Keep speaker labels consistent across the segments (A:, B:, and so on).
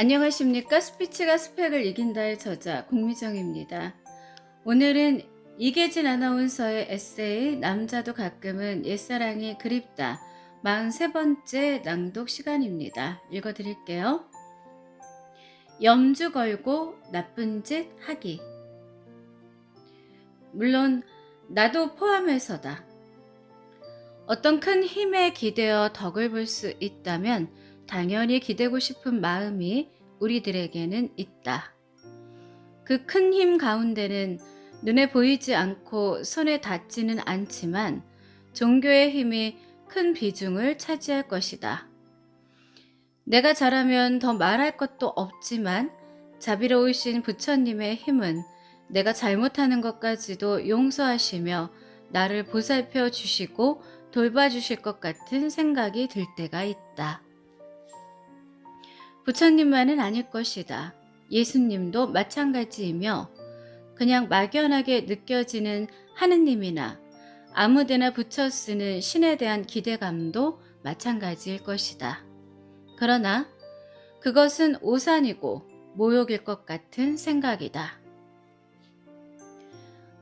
A: 안녕하십니까 스피치가 스펙을 이긴다의 저자 공미정입니다. 오늘은 이계진 아나운서의 에세이 남자도 가끔은 옛사랑이 그립다 43번째 낭독 시간입니다. 읽어드릴게요. 염주 걸고 나쁜 짓 하기 물론 나도 포함해서다. 어떤 큰 힘에 기대어 덕을 볼 수 있다면 당연히 기대고 싶은 마음이 우리들에게는 있다. 그 큰 힘 가운데는 눈에 보이지 않고 손에 닿지는 않지만 종교의 힘이 큰 비중을 차지할 것이다. 내가 잘하면 더 말할 것도 없지만 자비로우신 부처님의 힘은 내가 잘못하는 것까지도 용서하시며 나를 보살펴 주시고 돌봐주실 것 같은 생각이 들 때가 있다. 부처님만은 아닐 것이다. 예수님도 마찬가지이며 그냥 막연하게 느껴지는 하느님이나 아무데나 붙여 쓰는 신에 대한 기대감도 마찬가지일 것이다. 그러나 그것은 오산이고 모욕일 것 같은 생각이다.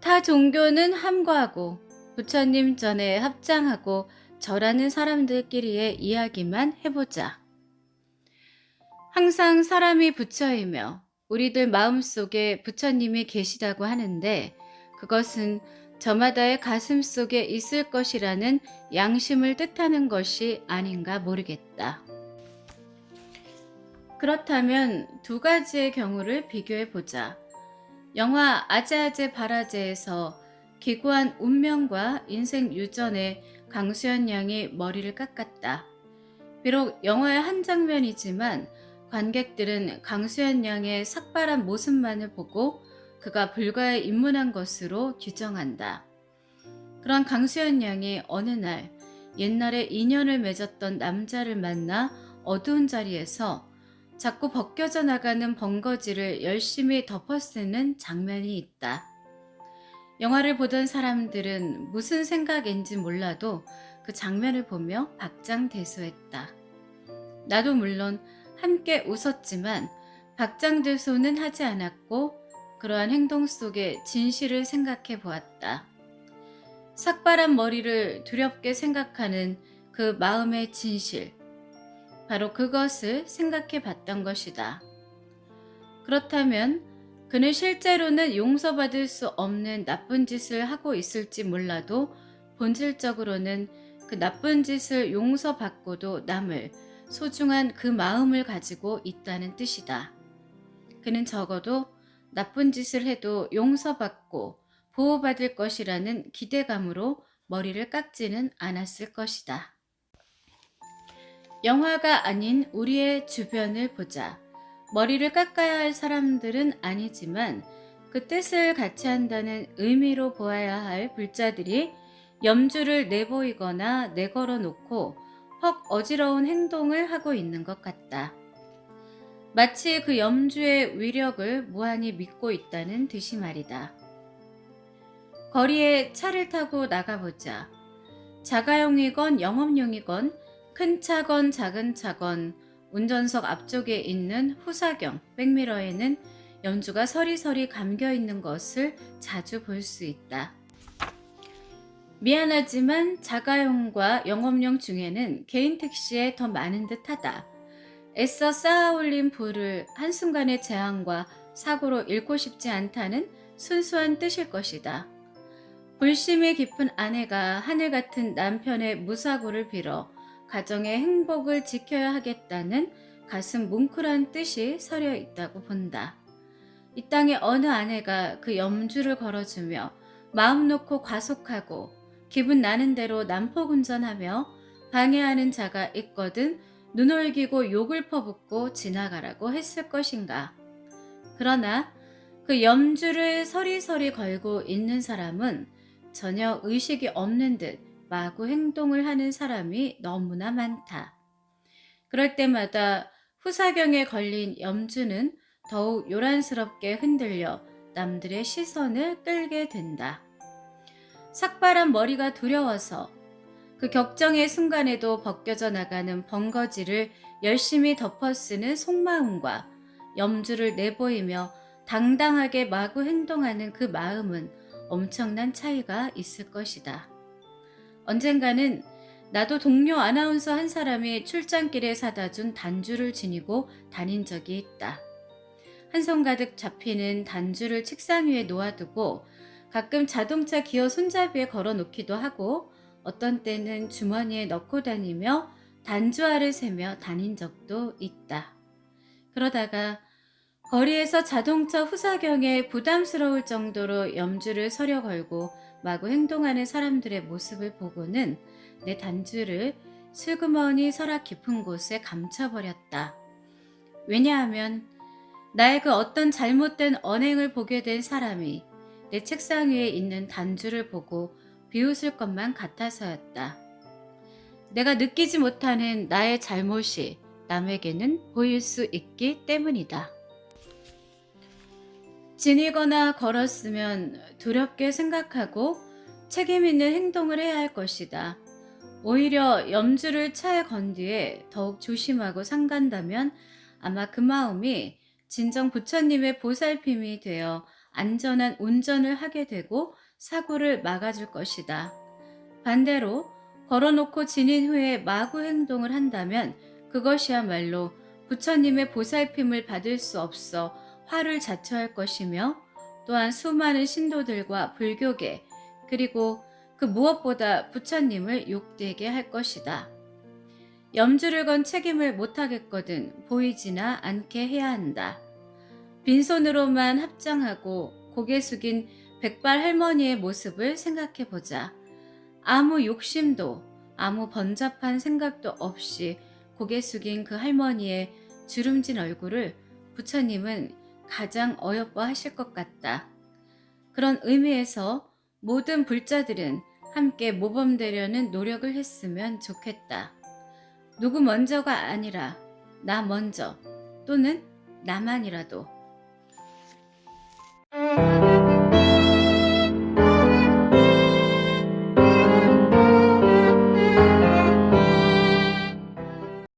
A: 타 종교는 함구하고 부처님 전에 합장하고 절하는 사람들끼리의 이야기만 해보자. 항상 사람이 부처이며 우리들 마음속에 부처님이 계시다고 하는데 그것은 저마다의 가슴 속에 있을 것이라는 양심을 뜻하는 것이 아닌가 모르겠다. 그렇다면 두 가지의 경우를 비교해 보자. 영화 아재아재 바라제에서 기구한 운명과 인생 유전에 강수연 양이 머리를 깎았다. 비록 영화의 한 장면이지만 관객들은 강수연 양의 삭발한 모습만을 보고 그가 불가에 입문한 것으로 규정한다. 그런 강수연 양이 어느 날 옛날에 인연을 맺었던 남자를 만나 어두운 자리에서 자꾸 벗겨져 나가는 번거지를 열심히 덮어쓰는 장면이 있다. 영화를 보던 사람들은 무슨 생각인지 몰라도 그 장면을 보며 박장대소했다. 나도 물론 함께 웃었지만 박장대소는 하지 않았고 그러한 행동 속에 진실을 생각해 보았다. 삭발한 머리를 두렵게 생각하는 그 마음의 진실. 바로 그것을 생각해 봤던 것이다. 그렇다면 그는 실제로는 용서받을 수 없는 나쁜 짓을 하고 있을지 몰라도 본질적으로는 그 나쁜 짓을 용서받고도 남을 소중한 그 마음을 가지고 있다는 뜻이다. 그는 적어도 나쁜 짓을 해도 용서받고 보호받을 것이라는 기대감으로 머리를 깎지는 않았을 것이다. 영화가 아닌 우리의 주변을 보자. 머리를 깎아야 할 사람들은 아니지만 그 뜻을 같이 한다는 의미로 보아야 할 불자들이 염주를 내보이거나 내걸어 놓고 헉 어지러운 행동을 하고 있는 것 같다. 마치 그 염주의 위력을 무한히 믿고 있다는 듯이 말이다. 거리에 차를 타고 나가보자. 자가용이건 영업용이건 큰 차건 작은 차건 운전석 앞쪽에 있는 후사경 백미러에는 연주가 서리서리 감겨 있는 것을 자주 볼 수 있다. 미안하지만 자가용과 영업용 중에는 개인 택시에 더 많은 듯하다. 애써 쌓아올린 부를 한순간의 재앙과 사고로 잃고 싶지 않다는 순수한 뜻일 것이다. 불심이 깊은 아내가 하늘 같은 남편의 무사고를 빌어 가정의 행복을 지켜야 하겠다는 가슴 뭉클한 뜻이 서려 있다고 본다. 이 땅의 어느 아내가 그 염주를 걸어주며 마음 놓고 과속하고 기분 나는 대로 난폭 운전하며 방해하는 자가 있거든 눈올기고 욕을 퍼붓고 지나가라고 했을 것인가. 그러나 그 염주를 서리서리 걸고 있는 사람은 전혀 의식이 없는 듯 마구 행동을 하는 사람이 너무나 많다. 그럴 때마다 후사경에 걸린 염주는 더욱 요란스럽게 흔들려 남들의 시선을 끌게 된다. 삭발한 머리가 두려워서 그 격정의 순간에도 벗겨져 나가는 번거지를 열심히 덮어 쓰는 속마음과 염주를 내보이며 당당하게 마구 행동하는 그 마음은 엄청난 차이가 있을 것이다. 언젠가는 나도 동료 아나운서 한 사람이 출장길에 사다 준 단주를 지니고 다닌 적이 있다. 한 손 가득 잡히는 단주를 책상 위에 놓아두고 가끔 자동차 기어 손잡이에 걸어 놓기도 하고 어떤 때는 주머니에 넣고 다니며 단주알을 세며 다닌 적도 있다. 그러다가 거리에서 자동차 후사경에 부담스러울 정도로 염주를 서려 걸고 마구 행동하는 사람들의 모습을 보고는 내 단주를 슬그머니 서랍 깊은 곳에 감춰버렸다. 왜냐하면 나의 그 어떤 잘못된 언행을 보게 된 사람이 내 책상 위에 있는 단주를 보고 비웃을 것만 같아서였다. 내가 느끼지 못하는 나의 잘못이 남에게는 보일 수 있기 때문이다. 지니거나 걸었으면 두렵게 생각하고 책임 있는 행동을 해야 할 것이다. 오히려 염주를 차에 건 뒤에 더욱 조심하고 상간다면 아마 그 마음이 진정 부처님의 보살핌이 되어 안전한 운전을 하게 되고 사고를 막아줄 것이다. 반대로 걸어놓고 지닌 후에 마구 행동을 한다면 그것이야말로 부처님의 보살핌을 받을 수 없어 화를 자초할 것이며 또한 수많은 신도들과 불교계 그리고 그 무엇보다 부처님을 욕되게 할 것이다. 염주를 건 책임을 못하겠거든 보이지나 않게 해야 한다. 빈손으로만 합장하고 고개 숙인 백발 할머니의 모습을 생각해 보자. 아무 욕심도 아무 번잡한 생각도 없이 고개 숙인 그 할머니의 주름진 얼굴을 부처님은 가장 어여뻐 하실 것 같다. 그런 의미에서 모든 불자들은 함께 모범되려는 노력을 했으면 좋겠다. 누구 먼저가 아니라 나 먼저 또는 나만이라도. thank you